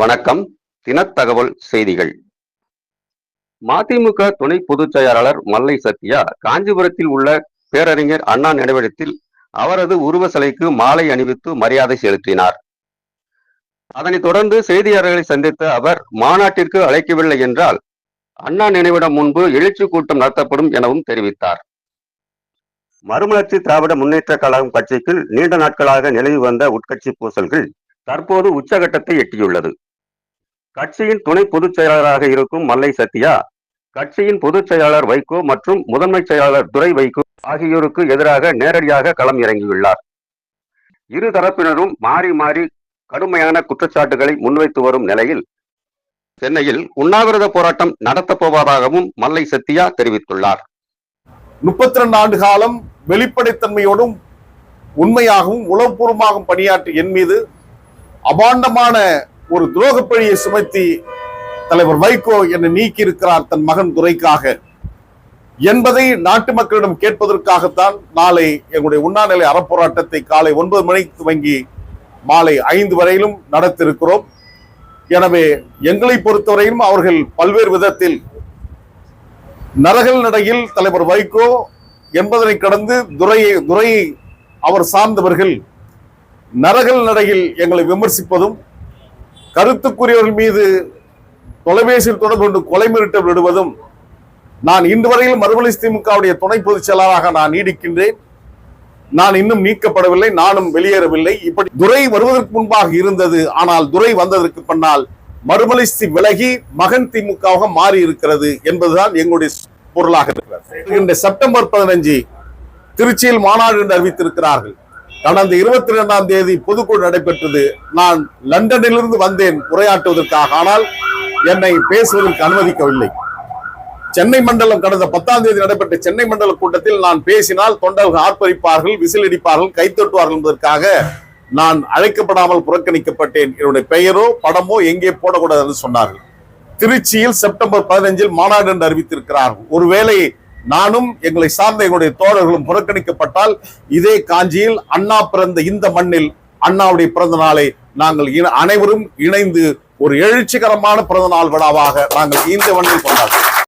வணக்கம். தினத்தகவல் செய்திகள். மதிமுக துணை பொதுச் செயலாளர் மல்லை சத்யா காஞ்சிபுரத்தில் உள்ள பேரறிஞர் அண்ணா நினைவிடத்தில் அவரது உருவ சிலைக்கு மாலை அணிவித்து மரியாதை செலுத்தினார். அதனைத் தொடர்ந்து செய்தியாளர்களை சந்தித்த அவர் மாநாட்டிற்கு அழைக்கவில்லை என்றால் அண்ணா நினைவிடம் முன்பு எழுச்சி கூட்டம் நடத்தப்படும் எனவும் தெரிவித்தார். மறுமலர்ச்சி திராவிட முன்னேற்ற கழகம் கட்சிக்கு நீண்ட நாட்களாக நிலவி வந்த உட்கட்சி பூசல்கள் தற்போது உச்சகட்டத்தை எட்டியுள்ளது. கட்சியின் துணை பொதுச் செயலாளராக இருக்கும் மல்லை சத்யா கட்சியின் பொதுச் செயலாளர் வைகோ மற்றும் முதன்மை செயலாளர் துரை வைகோ ஆகியோருக்கு எதிராக நேரடியாக களம் இறங்கியுள்ளார். இரு தரப்பினரும் மாறி மாறி கடுமையான குற்றச்சாட்டுகளை முன்வைத்து வரும் நிலையில் சென்னையில் உண்ணாவிரத போராட்டம் நடத்தப் போவதாகவும் மல்லை சத்யா தெரிவித்துள்ளார். முப்பத்தி ரெண்டு ஆண்டு காலம் வெளிப்படைத்தன்மையோடும் உண்மையாகவும் உளவுபூர்வமாகவும் பணியாற்றி என் மீது அபாண்டமான ஒரு துரோக பழியை சுமத்தி தலைவர் வைகோ என்னை நீக்கி இருக்கிறார் தன் மகன் துரைக்காக என்பதை நாட்டு மக்களிடம் கேட்பதற்காகத்தான் நாளை எங்களுடைய உண்ணாநிலை அறப்போராட்டத்தை காலை ஒன்பது மணிக்கு துவங்கி மாலை ஐந்து வரையிலும் நடத்திருக்கிறோம் எனவே எங்களை பொறுத்தவரையிலும் அவர்கள் பல்வேறு விதத்தில் நரகல் நடையில் தலைவர் வைகோ என்பதனை கடந்து துரையை துரையை அவர் சார்ந்தவர்கள் நரகல் நடையில் எங்களை விமர்சிப்பதும் கருத்துக்குரியவர்கள் மீது தொலைபேசியில் தொடர்பு கொண்டு கொலை மிரட்டல் விடுவதும் நான் இன்று வரையில் மறுமலி திமுகவுடைய துணை பொதுச் செயலாளராக நான் நீடிக்கின்றேன். நான் இன்னும் நீக்கப்படவில்லை நானும் வெளியேறவில்லை. இப்படி துரை வருவதற்கு முன்பாக இருந்தது ஆனால் துரை வந்ததற்கு பின்னால் மறுமலிஸ்தி விலகி மகன் திமுகவாக மாறி இருக்கிறது என்பதுதான் எங்களுடைய பொருளாக இருக்கிறது. இந்த செப்டம்பர் பதினஞ்சு திருச்சியில் மாநாடு என்று அறிவித்திருக்கிறார்கள். கடந்த இருபத்தி இரண்டாம் தேதி பொதுக்குழு நடைபெற்றது. நான் லண்டனிலிருந்து வந்தேன் உரையாற்றுவதற்காக. ஆனால் என்னை பேசுவதற்கு அனுமதிக்கவில்லை. சென்னை மண்டலம் கடந்த பத்தாம் தேதி நடைபெற்ற சென்னை மண்டல கூட்டத்தில் நான் பேசினால் தொண்டர்கள் ஆர்ப்பரிப்பார்கள் விசிலடிப்பார்கள் கைத்தட்டுவார்கள் என்பதற்காக நான் அழைக்கப்படாமல் புறக்கணிக்கப்பட்டேன். என்னுடைய பெயரோ படமோ எங்கே போடக்கூடாது என்று சொன்னார்கள். திருச்சியில் செப்டம்பர் பதினஞ்சில் மாநாடு என்று அறிவித்திருக்கிறார்கள். ஒருவேளை நானும் எங்களை சார்ந்த எங்களுடைய தோழர்களும் புறக்கணிக்கப்பட்டால் இதே காஞ்சியில் அண்ணா பிறந்த இந்த மண்ணில் அண்ணாவுடைய பிறந்த நாளை நாங்கள் அனைவரும் இணைந்து ஒரு எழுச்சிகரமான பிறந்த நாள் விழாவாக நாங்கள் இந்த மண்ணில் கொண்டாடுவோம்